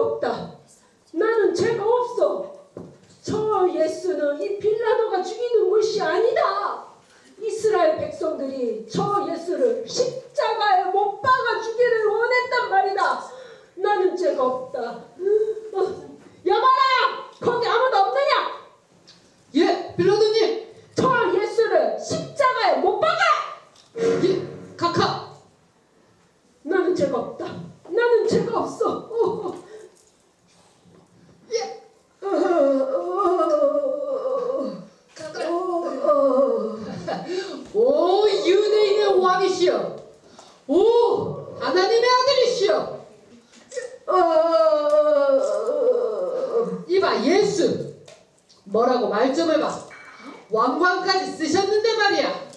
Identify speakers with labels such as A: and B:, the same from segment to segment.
A: 없다. 나는 죄가 없어. 저 예수는 이 빌라도가
B: 죽이는 것이 아니다. 이스라엘 백성들이 저 예수를 십 뭐라고 말 좀 해봐. 왕관까지 쓰셨는데 말이야.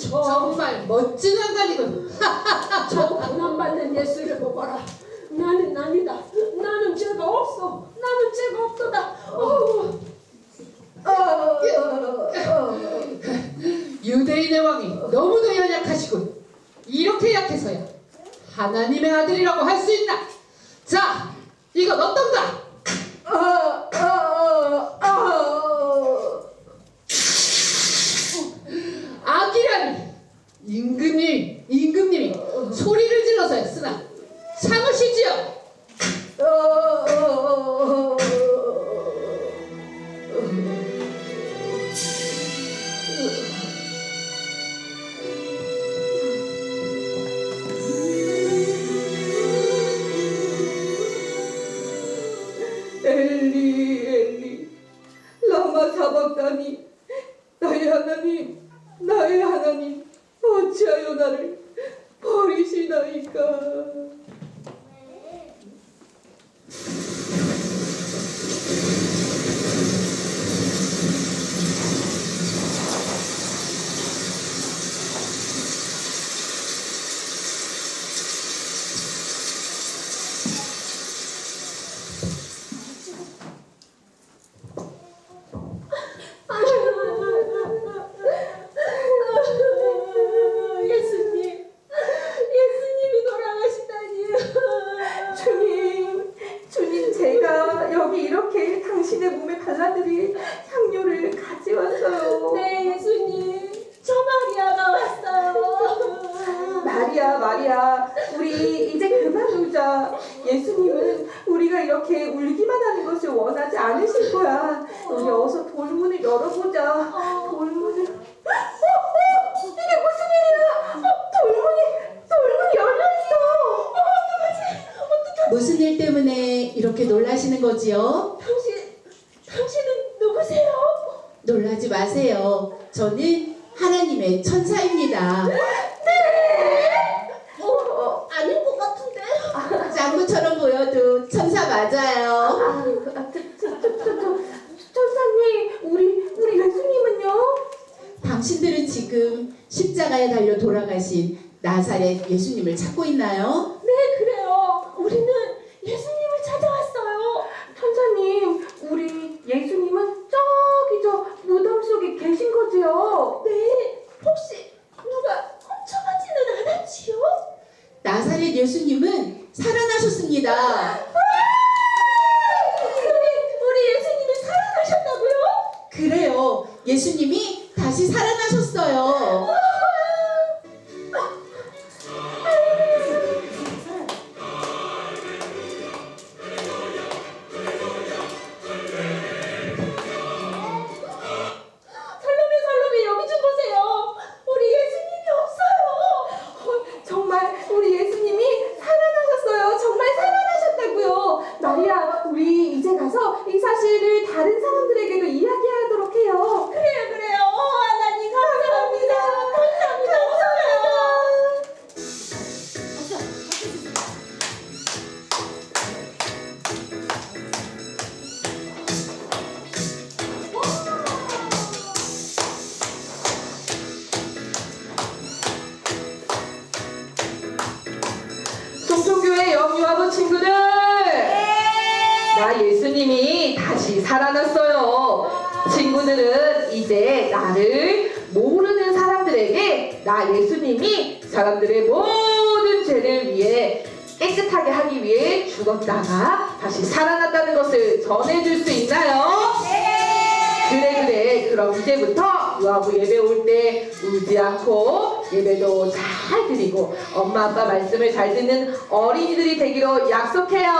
A: 저,
B: 정말 멋진 왕관이군.
A: 저 고난받는 예수를 보거라. 나는 아니다. 나는 죄가 없어. 나는 죄가 없도다. 어, 어, 어.
B: 유대인의 왕이 너무도 연약하시군. 이렇게 약해서야 하나님의 아들이라고 할 수 있나? 자, 이건 어떤가?
A: 사박다니 나의 하나님 나의 하나님 어찌하여 나를 버리시나이까 예수님, 예수님이 돌아가시다니.
C: 주님, 주님 제가 여기 이렇게 당신의 몸에 발라드릴 향료를 가져왔어요.
A: 네, 예수님, 저 마리아가 왔어요.
C: 마리아, 마리아, 우리 이제 그만 울자. 예수님은 우리가 이렇게 울기만 하는 것을 원하지 않으실 거야. 우리 어서 돌문을 열어보자. 돌문을.
D: 이렇게 놀라시는 거지요?
A: 당신, 당신은 누구세요?
D: 놀라지 마세요. 저는 하나님의 천사입니다.
A: 어, 어, 아닌 것 같은데.
D: 짱구처럼 보여도 천사 맞아요.
C: 아, 그, 아, 저, 저, 저, 저, 저, 천사님, 우리, 우리 예수님은요?
D: 당신들은 지금 십자가에 달려 돌아가신 나사렛 예수님을 찾고 있나요?
A: 네. 우리는 예수님을 찾아왔어요.
C: 천사님, 우리 예수님은 저기 저 무덤 속에 계신 거지요?
A: 네, 혹시 누가 훔쳐가지는 않았지요?
D: 나사렛 예수님은 살아나셨습니다.
A: 우리, 우리 예수님이 살아나셨다고요?
D: 그래요. 예수님이 다시 살아나셨어요.
A: 살로메 살로메 여기 좀 보세요. 우리 예수님이 없어요.
C: 어, 정말 우리 예수님 송송교회 영유아부 친구들! 나 예수님이 다시 살아났어요. 친구들은 이제 나를 모르는 사람들에게 나 예수님이 사람들의 모든 죄를 위해 깨끗하게 하기 위해 죽었다가 다시 살아났다는 것을 전해줄 수 있나요? 네!
E: 그래 그래 그럼 이제부터 유아부 예배 올 때 울지 않고 예배도 잘 드리고 엄마 아빠 말씀을 잘 듣는 어린이들이 되기로 약속해요